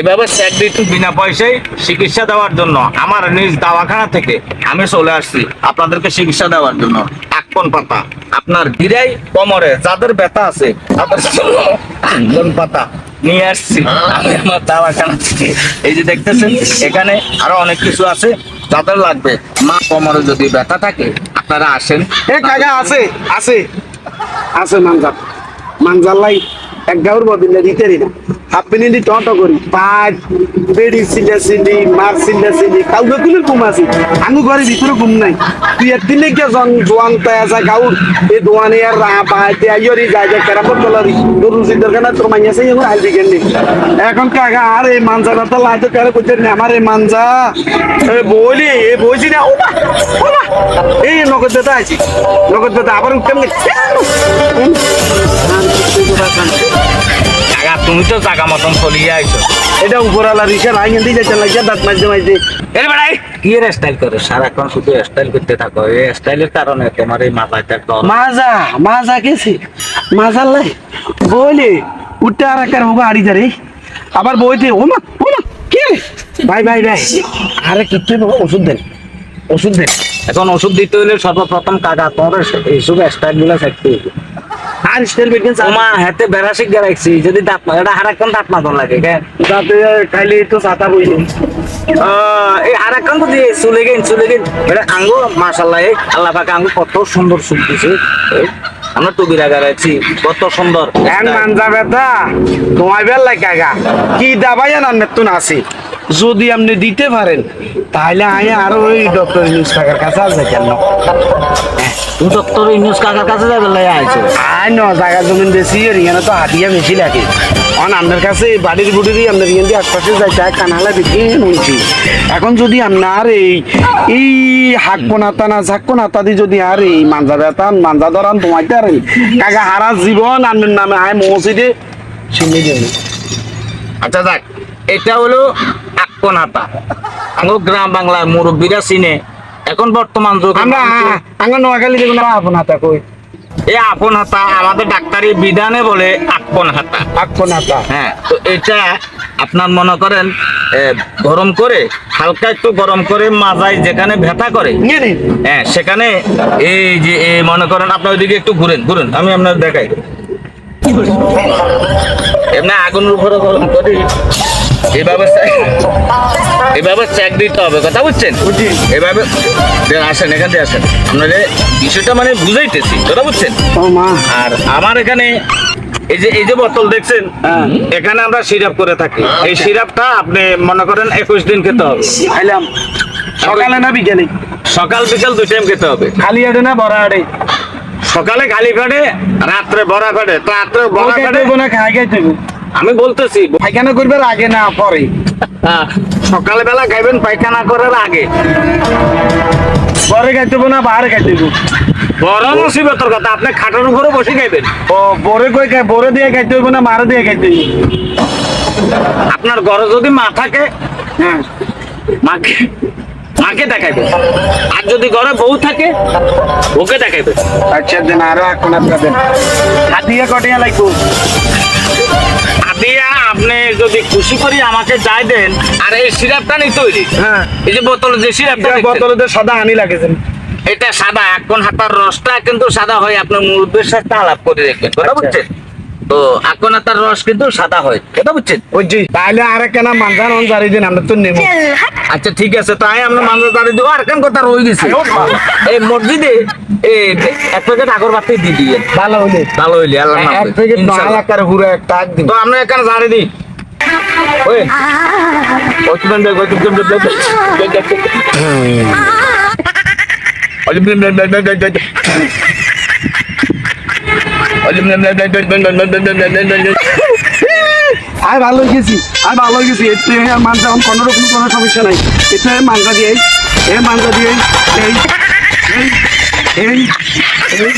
এভাবে স্যাক দিত বিনা পয়সায় চিকিৎসা দেওয়ার জন্য আমার নিজ দাওয়াখানা থেকে আমি চলে আসছি আপনাদেরকে চিকিৎসা দেওয়ার জন্য। আকপন পাতা। আপনার গিরাই কোমরে যাদের ব্যথা আছে, তাদের আকপন পাতা নিয়ে আসছি। আমি আমার দাওয়াখানা থেকে। এই যে দেখতেছেন, এখানে আরও অনেক কিছু আছে যাদের লাগবে। মা কোমরে যদি ব্যথা থাকে, আপনারা আসেন। এ কাকা, আছে আছে। আছে মানজার মানজার লাই এক গাউর বদিলে দিতে না। হাফ মিনিট টটো করি পাঁচ বেড়ি সিলে সিলি মার সিলে সিলি কাউকে তুলে ঘুম আছে? আমি ঘরে ভিতরে ঘুম নাই। তুই একদিন কে জন জোয়ান পায় আছে গাউর এ দোয়ানে আর রা পায় তে আইরি যায় যে কেরাপত তলারি তোর রুজির দরকার না তোর মাইয়া সেই এখন কেন। এখন কাকা আর এই মানজাটা তো লাইতে কেন করতে না আমার এই মানজা বলি এ বলছি না না না নগদ বেতা আছে। নগদ বেতা আবার কেমন তুমি তো জাগা মতন চলিয়ে আইছো। এটা উপরালা রিসা রাই হিন্দি যাইতে লাগছে দাঁত মাঝে মাঝে এর বেড়াই কি এর স্টাইল করে? সারাক্ষণ শুধু স্টাইল করতে থাকো। এই স্টাইলের কারণে তোমার এই ডর মাজা মাজা কেছে? মাজা লাই। বলে উঠতে আর একার হোগা আড়ি যারে আবার বইতে ও মা ও মা কে রে? ভাই ভাই ভাই আরে কিচ্ছু ওষুধ দেন। ওষুধ দেন। এখন ওষুধ দিতে হলে সর্বপ্রথম কাকা তোমার এইসব স্টাইলগুলো থাকতে আর হাতে গেলাইছি যদি দাঁত না এটা হারাক্ষণ দাঁত না লাগে খাইলে তো ছাতা এই হারাক্ষণ তো দিয়ে চলে গেন চলে গেন এটা আঙ্গো আল্লাহ পাকে আঙ্গো কত সুন্দর সুখ দিছে। আমরা লাগা রাখছি কত সুন্দর। এন মানজা বেল লাই কাকা। কি দাবাই না নেতুন আছে? যদি আপনি দিতে পারেন তাহলে আমি আর ওই ডক্টর ইউনুস কাকার কাছে আছে কেন? তুমি ডক্টর ইউনুস কাকার কাছে যাবে লাই আইছো? আই ন জায়গা জমিন বেশি আর এখানে তো হাতিয়া বেশি লাগে। অন আপনার কাছে বাড়ির বুড়িরই আপনার এখান দিয়ে আশপাশে যাইতে হয় কানালা বেশি শুনছি এখন যদি আপনার এই এই হাক্কো নাতা না ঝাক্কো নাতা দি যদি আর এই মাঞ্জা বেতান মাঞ্জা ধরান তোমাইতে আর কাকা হারা জীবন আপনার নামে আয় মসজিদে শুনে দেবেন আচ্ছা যাক এটা হলো আকন হাতা আঙ্গো গ্রাম বাংলার মুরব্বীরা চিনে। এখন বর্তমান যুগ আমরা আমরা নোয়াখালী দেখুন আপন হাতা কই। এই আপন হাতা আমাদের ডাক্তারি বিধানে বলে আপন হাতা। হাক্কো নাতা হ্যাঁ তো এটা আপনার মনে করেন গরম করে হালকা একটু গরম করে মাজায় যেখানে ব্যথা করে হ্যাঁ সেখানে এই যে মনে করেন আপনার ওইদিকে একটু ঘুরেন ঘুরেন আমি আপনার দেখাই। এমনি আগুনের উপরে গরম করি এভাবে এভাবে চেক দিতে হবে কথা বুঝছেন? বুঝি। এভাবে আসেন এখান থেকে আসেন। আপনাদের বিষয়টা মানে বুঝাইতেছি কথা বুঝছেন? আর আমার এখানে এই যে এই যে বোতল দেখছেন হ্যাঁ। এখানে আমরা সিরাপ করে থাকি। এই সিরাপটা আপনি মনে করেন একুশ দিন খেতে হবে। খাইলাম সকালে না বিকেলে? সকাল বিকাল দুই টাইম খেতে হবে। খালি আড়ে না বড় আড়ে? সকালে খালি পেটে রাত্রে ভরা পেটে তো রাত্রে ভরা পেটে না খাই খাইতে আমি বলতেছি পায়খানা করবার আগে না পরে। হ্যাঁ, সকালে বেলা খাইবেন পায়খানা করার আগে। পরে খাইতে না বাহারে বড় মুসিবতর কথা আপনি খাটের উপরে বসে খাইবেন ও বরে কই খাই বরে দিয়ে খাইতে হইব না মারে দিয়ে হইব? আপনার ঘরে যদি মা থাকে হ্যাঁ মাকে মাকে দেখাইবে আর যদি ঘরে বউ থাকে ওকে দেখাইবে আচ্ছা দেন আরও এখন হাতিয়া কটিয়া লাগবো আপনি যদি খুশি করি আমাকে যাই দেন আর এই সিরাপটা নেই তৈরি। হ্যাঁ। এই যে বোতলে যে সিরাপটা বোতল তো সাদা আনি লাগেছেন। এটা সাদা এখন হাতার রসটা কিন্তু সাদা হয় আপনার মুরব্বের সাথে আলাপ করে দেখবেন। আচ্ছা। বুঝছেন? তো এখন হাতার রস কিন্তু সাদা হয়। কথা বুঝছেন? বুঝছি। তাহলে আর কেনা মানজান অন জারি দিন আমরা তো নেব আচ্ছা ঠিক আছে তাই আমরা মানুষ দাঁড়িয়ে দেবো। আর কেন কথা রয়ে গেছে? এই মসজিদে এই এক প্যাকেট আগরবাতি দিয়ে দিয়ে ভালো হইলে। ভালো হইলে আল্লাহ এক প্যাকেট নয় লাখ পুরো একটা এক দিন। তো আমরা এখানে জানি দিই। ওই। ওই তুমি ওই তুমি দেখ দেখ। আমি ভালো গেছি আর ভালো গেছি এতে মানজা এখন কোনো রকম কোনো সমস্যা নাই। এতে মানজা দিয়ে এই মানজা দিয়ে এই এই এই